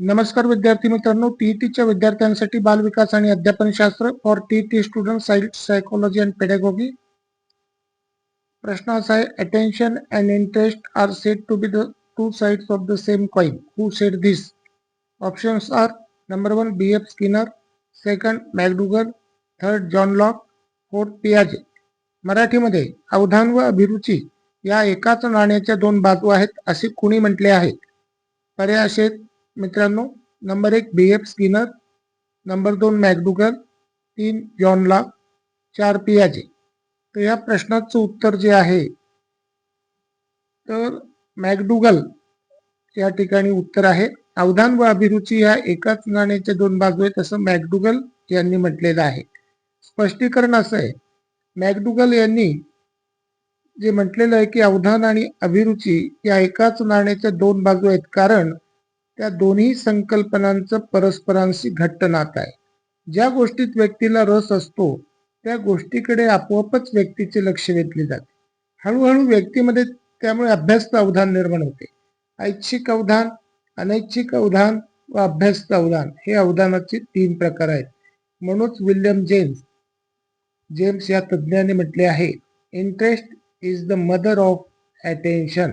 नमस्कार विद्यार्थी मित्रांनो टीईटीच्या विद्यार्थ्यांसाठी बालविकास आणि अध्यापन शास्त्र for TET student science psychology and pedagogy प्रश्न असा आहे attention and interest are said to be the two sides of the same coin who said this options are number one B F Skinner second McDougall third John Locke fourth पियाजे मराठीमध्ये अवधान व अभिरुची या एकाच नाण्याच्या दोन बाजू आहेत असे कुणी म्हटले आहे? पर्याय असे मित्रांनो नंबर एक बी एफ स्किनर नंबर दोन मॅकडुगल तीन जॉन लॉक चार पियाजे तर या प्रश्नाचं उत्तर जे आहे तर मॅकडुगल या ठिकाणी उत्तर आहे. अवधान व अभिरुची या एकाच नाण्याच्या दोन बाजू आहेत असं मॅकडुगल यांनी म्हटलेलं आहे. स्पष्टीकरण असं आहे मॅकडुगल यांनी जे म्हटलेलं आहे की अवधान आणि अभिरुची या एकाच नाण्याच्या दोन बाजू आहेत कारण त्या दोन्ही संकल्पनांचं परस्परांशी घट्ट नातं आहे. ज्या गोष्टीत व्यक्तीला रस असतो त्या गोष्टीकडे आपोआपच व्यक्तीचे लक्ष वेधले जाते. हळूहळू व्यक्तीमध्ये त्यामुळे अभ्यासचं अवधान निर्माण होते. ऐच्छिक अवधान अनैच्छिक अवधान व अभ्यासचं अवधान हे अवधानाचे तीन प्रकार आहेत. म्हणूनच विल्यम जेम्स जेम्स या तज्ज्ञाने म्हटले आहे interest is the mother of attention.